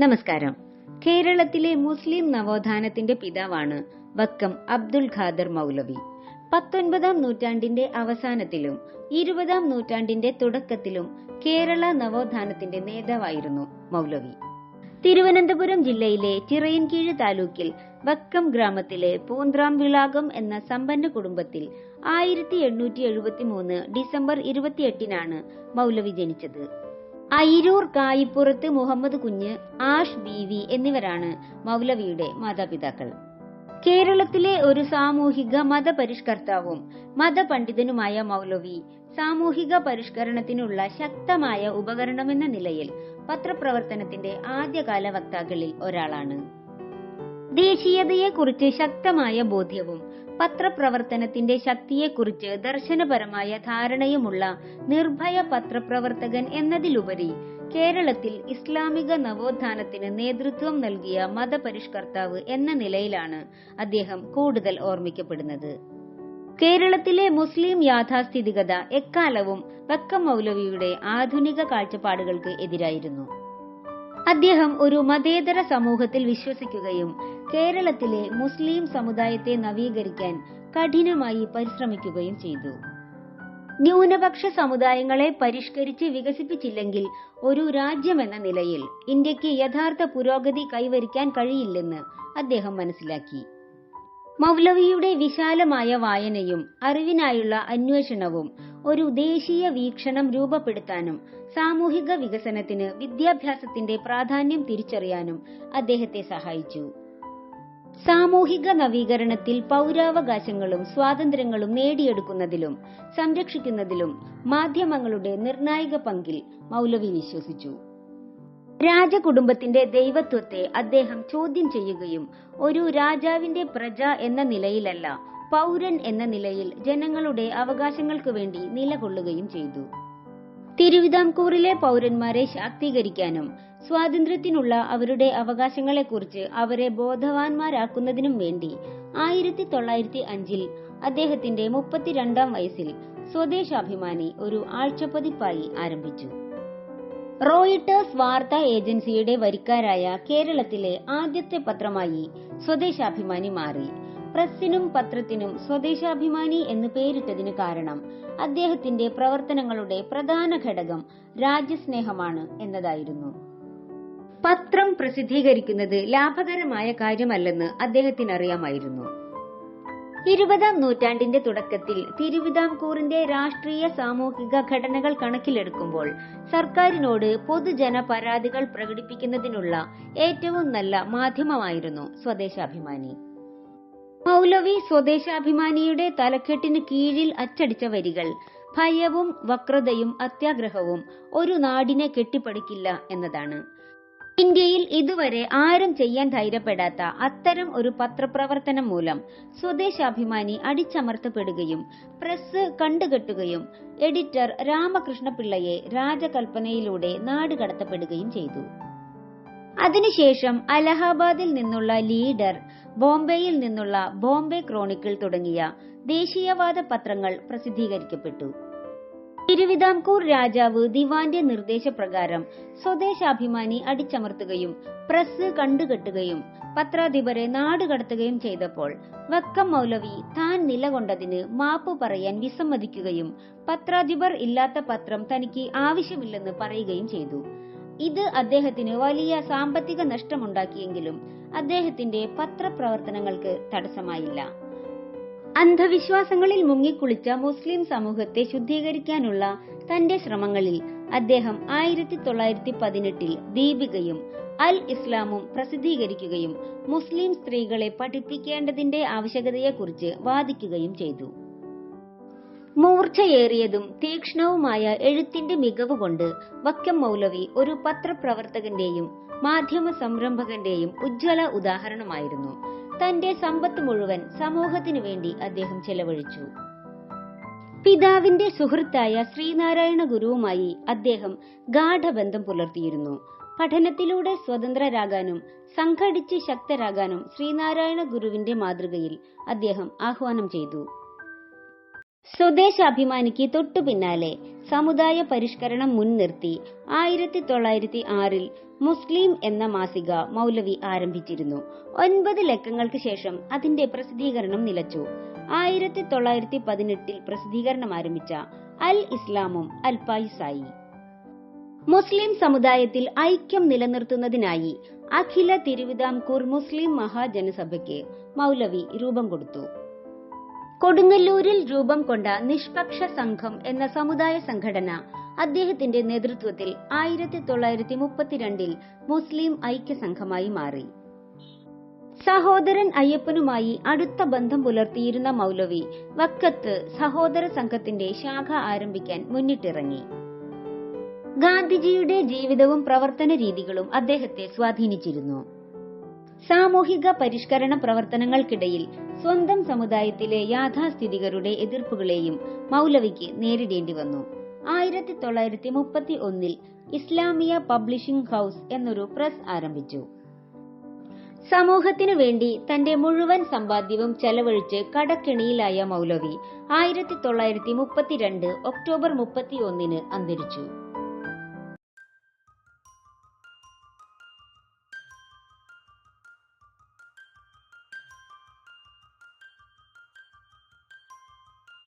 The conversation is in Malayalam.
നമസ്കാരം. കേരളത്തിലെ മുസ്ലിം നവോത്ഥാനത്തിന്റെ പിതാവാണ് വക്കം അബ്ദുൽ ഖാദർ മൗലവി. പത്തൊൻപതാം നൂറ്റാണ്ടിന്റെ അവസാനത്തിലും ഇരുപതാം നൂറ്റാണ്ടിന്റെ തുടക്കത്തിലും കേരള നവോത്ഥാനത്തിന്റെ നേതാവായിരുന്നു മൗലവി. തിരുവനന്തപുരം ജില്ലയിലെ ചിറയൻകീഴ് താലൂക്കിൽ വക്കം ഗ്രാമത്തിലെ പൂന്ത്രാം വിളാകം എന്ന സമ്പന്ന കുടുംബത്തിൽ ആയിരത്തി എണ്ണൂറ്റി എഴുപത്തി മൂന്ന് ഡിസംബർ ഇരുപത്തിയെട്ടിനാണ് മൗലവി ജനിച്ചത്. അയിരൂർ കായിപ്പുറത്ത് മുഹമ്മദ് കുഞ്ഞ് ആഷ് ബീവി എന്നിവരാണ് മൗലവിയുടെ മാതാപിതാക്കൾ. കേരളത്തിലെ ഒരു സാമൂഹിക മതപരിഷ്കർത്താവും മതപണ്ഡിതനുമായ മൗലവി സാമൂഹിക പരിഷ്കരണത്തിനുള്ള ശക്തമായ ഉപകരണമെന്ന നിലയിൽ പത്രപ്രവർത്തനത്തിന്റെ ആദ്യകാല വക്താക്കളിൽ ഒരാളാണ്. ദേശീയതയെക്കുറിച്ച് ശക്തമായ ബോധ്യവും പത്രപ്രവർത്തനത്തിന്റെ ശക്തിയെക്കുറിച്ച് ദർശനപരമായ ധാരണയുമുള്ള നിർഭയ പത്രപ്രവർത്തകൻ എന്നതിലുപരി കേരളത്തിൽ ഇസ്ലാമിക നവോത്ഥാനത്തിന് നേതൃത്വം നൽകിയ മതപരിഷ്കർത്താവ് എന്ന നിലയിലാണ് അദ്ദേഹം കൂടുതൽ ഓർമ്മിക്കപ്പെടുന്നത്. കേരളത്തിലെ മുസ്ലിം യാഥാസ്ഥിതികത എക്കാലവും വക്കം മൗലവിയുടെ ആധുനിക കാഴ്ചപ്പാടുകൾക്ക് എതിരായിരുന്നു. അദ്ദേഹം ഒരു മതേതര സമൂഹത്തിൽ വിശ്വസിക്കുകയും കേരളത്തിലെ മുസ്ലിം സമുദായത്തെ നവീകരിക്കാൻ കഠിനമായി പരിശ്രമിക്കുകയും ചെയ്തു. ന്യൂനപക്ഷ സമുദായങ്ങളെ പരിഷ്കരിച്ച് വികസിപ്പിച്ചില്ലെങ്കിൽ ഒരു രാജ്യമെന്ന നിലയിൽ ഇന്ത്യയ്ക്ക് യഥാർത്ഥ പുരോഗതി കൈവരിക്കാൻ കഴിയില്ലെന്ന് അദ്ദേഹം മനസ്സിലാക്കി. മൗലവിയുടെ വിശാലമായ വായനയും അറിവിനായുള്ള അന്വേഷണവും ഒരു ദേശീയ വീക്ഷണം രൂപപ്പെടുത്താനും സാമൂഹിക വികസനത്തിന് വിദ്യാഭ്യാസത്തിന്റെ പ്രാധാന്യം തിരിച്ചറിയാനും അദ്ദേഹത്തെ സഹായിച്ചു. സാമൂഹിക നവീകരണത്തിൽ പൗരാവകാശങ്ങളും സ്വാതന്ത്ര്യങ്ങളും നേടിയെടുക്കുന്നതിലും സംരക്ഷിക്കുന്നതിലും മാധ്യമങ്ങളുടെ നിർണായക പങ്കിൽ മൗലവി വിശ്വസിച്ചു. രാജകുടുംബത്തിന്റെ ദൈവത്വത്തെ അദ്ദേഹം ചോദ്യം ചെയ്യുകയും ഒരു രാജാവിന്റെ പ്രജ എന്ന നിലയിലല്ല പൗരൻ എന്ന നിലയിൽ ജനങ്ങളുടെ അവകാശങ്ങൾക്ക് വേണ്ടി നിലകൊള്ളുകയും ചെയ്തു. തിരുവിതാംകൂറിലെ പൗരന്മാരെ ശാക്തീകരിക്കാനും സ്വാതന്ത്ര്യത്തിനുള്ള അവരുടെ അവകാശങ്ങളെക്കുറിച്ച് അവരെ ബോധവാന്മാരാക്കുന്നതിനും വേണ്ടി ആയിരത്തി തൊള്ളായിരത്തി അഞ്ചിൽ അദ്ദേഹത്തിന്റെ മുപ്പത്തിരണ്ടാം വയസ്സിൽ സ്വദേശാഭിമാനി ഒരു ആഴ്ചപ്പതിപ്പായി ആരംഭിച്ചു. റോയിട്ടേഴ്സ് വാർത്താ ഏജൻസിയുടെ വരിക്കാരായ കേരളത്തിലെ ആദ്യത്തെ പത്രമായി സ്വദേശാഭിമാനി മാറി. പ്രസ്സിനും പത്രത്തിനും സ്വദേശാഭിമാനി എന്ന് പേരിട്ടതിന് കാരണം അദ്ദേഹത്തിന്റെ പ്രവർത്തനങ്ങളുടെ പ്രധാന ഘടകം രാജ്യസ്നേഹമാണ് എന്നതായിരുന്നു. പത്രം പ്രസിദ്ധീകരിക്കുന്നത് ലാഭകരമായ കാര്യമല്ലെന്ന് അദ്ദേഹത്തിന് അറിയാമായിരുന്നു ഇരുപതാം നൂറ്റാണ്ടിന്റെ തുടക്കത്തിൽ തിരുവിതാംകൂറിന്റെ രാഷ്ട്രീയ സാമൂഹിക ഘടനകൾ കണക്കിലെടുക്കുമ്പോൾ സർക്കാരിനോട് പൊതുജന പരാതികൾ പ്രകടിപ്പിക്കുന്നതിനുള്ള ഏറ്റവും നല്ല മാധ്യമമായിരുന്നു സ്വദേശാഭിമാനി. മൗലവി സ്വദേശാഭിമാനിയുടെ തലക്കെട്ടിന് കീഴിൽ അച്ചടിച്ച വരികൾ ഭയവും വക്രതയും അത്യാഗ്രഹവും ഒരു നാടിനെ കെട്ടിപ്പടുക്കില്ല എന്നതാണ്. ഇന്ത്യയിൽ ഇതുവരെ ആരും ചെയ്യാൻ ധൈര്യപ്പെടാത്ത അത്തരം ഒരു പത്രപ്രവർത്തനം മൂലം സ്വദേശാഭിമാനി അടിച്ചമർത്തപ്പെടുകയും പ്രസ് കണ്ടുകെട്ടുകയും എഡിറ്റർ രാമകൃഷ്ണപിള്ളയെ രാജകൽപ്പനയിലൂടെ നാടുകടത്തപ്പെടുകയും ചെയ്തു. അതിനുശേഷം അലഹാബാദിൽ നിന്നുള്ള ലീഡർ ബോംബെയിൽ നിന്നുള്ള ബോംബെ ക്രോണിക്കിൾ തുടങ്ങിയ ദേശീയവാദ പത്രങ്ങൾ പ്രസിദ്ധീകരിക്കപ്പെട്ടു. തിരുവിതാംകൂർ രാജാവ് ദിവാന്റെ നിർദ്ദേശപ്രകാരം സ്വദേശാഭിമാനി അടിച്ചമർത്തുകയും പ്രസ് കണ്ടുകെട്ടുകയും പത്രാധിപരെ നാടുകടത്തുകയും ചെയ്തപ്പോൾ വക്കം മൗലവി താൻ നിലകൊണ്ടതിന് മാപ്പ് പറയാൻ വിസമ്മതിക്കുകയും പത്രാധിപർ ഇല്ലാത്ത പത്രം തനിക്ക് ആവശ്യമില്ലെന്ന് പറയുകയും ചെയ്തു. ഇത് അദ്ദേഹത്തിന് വലിയ സാമ്പത്തിക നഷ്ടമുണ്ടാക്കിയെങ്കിലും അദ്ദേഹത്തിന്റെ പത്രപ്രവർത്തനങ്ങൾക്ക് തടസ്സമായില്ല. അന്ധവിശ്വാസങ്ങളിൽ മുങ്ങിക്കുളിച്ച മുസ്ലിം സമൂഹത്തെ ശുദ്ധീകരിക്കാനുള്ള തന്റെ ശ്രമങ്ങളിൽ അദ്ദേഹം ആയിരത്തി തൊള്ളായിരത്തി പതിനെട്ടിൽ ദീപികയും അൽ ഇസ്ലാമും പ്രസിദ്ധീകരിക്കുകയും മുസ്ലിം സ്ത്രീകളെ പഠിപ്പിക്കേണ്ടതിന്റെ ആവശ്യകതയെക്കുറിച്ച് വാദിക്കുകയും ചെയ്തു. മൂർച്ചയേറിയതും തീക്ഷ്ണവുമായ എഴുത്തിന്റെ മികവ് കൊണ്ട് വക്കം മൗലവി ഒരു പത്രപ്രവർത്തകന്റെയും മാധ്യമ സംരംഭകന്റെയും ഉജ്ജ്വല ഉദാഹരണമായിരുന്നു. തന്റെ സമ്പത്ത് മുഴുവൻ സമൂഹത്തിനു വേണ്ടി അദ്ദേഹം ചെലവഴിച്ചു. പിതാവിന്റെ സുഹൃത്തായ ശ്രീനാരായണ ഗുരുവുമായി അദ്ദേഹം ഗാഠബന്ധം പുലർത്തിയിരുന്നു. പഠനത്തിലൂടെ സ്വതന്ത്രരാകാനും സംഘടിച്ച് ശക്തരാകാനും ശ്രീനാരായണ ഗുരുവിന്റെ മാതൃകയിൽ അദ്ദേഹം ആഹ്വാനം ചെയ്തു. സ്വദേശാഭിമാനിക്ക് തൊട്ടു പിന്നാലെ സമുദായ പരിഷ്കരണം മുൻനിർത്തി ആയിരത്തി തൊള്ളായിരത്തി ആറിൽ മുസ്ലിം എന്ന മാസിക മൗലവി ആരംഭിച്ചിരുന്നു. ഒൻപത് ലക്കങ്ങൾക്ക് ശേഷം അതിന്റെ പ്രസിദ്ധീകരണം നിലച്ചു. ആയിരത്തി തൊള്ളായിരത്തി പതിനെട്ടിൽ പ്രസിദ്ധീകരണം ആരംഭിച്ച അൽ ഇസ്ലാമും അൽപായുസായി. മുസ്ലിം സമുദായത്തിൽ ഐക്യം നിലനിർത്തുന്നതിനായി അഖില തിരുവിതാംകൂർ മുസ്ലിം മഹാജനസഭയ്ക്ക് മൗലവി രൂപം കൊടുത്തു. കൊടുങ്ങല്ലൂരിൽ രൂപം കൊണ്ട നിഷ്പക്ഷ സംഘം എന്ന സമുദായ സംഘടന അദ്ദേഹത്തിന്റെ നേതൃത്വത്തിൽ ആയിരത്തി തൊള്ളായിരത്തി മുപ്പത്തിരണ്ടിൽ മുസ്ലിം ഐക്യ സംഘമായി മാറി. സഹോദരൻ അയ്യപ്പനുമായി അടുത്ത ബന്ധം പുലർത്തിയിരുന്ന മൗലവി വക്കത്ത് സഹോദര സംഘത്തിന്റെ ശാഖ ആരംഭിക്കാൻ മുന്നിട്ടിറങ്ങി. ഗാന്ധിജിയുടെ ജീവിതവും പ്രവർത്തന രീതികളും അദ്ദേഹത്തെ സ്വാധീനിച്ചിരുന്നു. സാമൂഹിക പരിഷ്കരണ പ്രവർത്തനങ്ങൾക്കിടയിൽ സ്വന്തം സമുദായത്തിലെ യാഥാസ്ഥിതികരുടെ എതിർപ്പുകളെയും മൗലവിക്ക് നേരിടേണ്ടി വന്നു. ആയിരത്തി തൊള്ളായിരത്തി മുപ്പത്തി ഒന്നിൽ ഇസ്ലാമിയ പബ്ലിഷിംഗ് ഹൗസ് എന്നൊരു പ്രസ് ആരംഭിച്ചു. സമൂഹത്തിനു വേണ്ടി തന്റെ മുഴുവൻ സമ്പാദ്യവും ചെലവഴിച്ച് കടക്കെണിയിലായ മൗലവി ആയിരത്തി തൊള്ളായിരത്തി മുപ്പത്തിരണ്ട് ഒക്ടോബർ മുപ്പത്തി ഒന്നിന് അന്തരിച്ചു.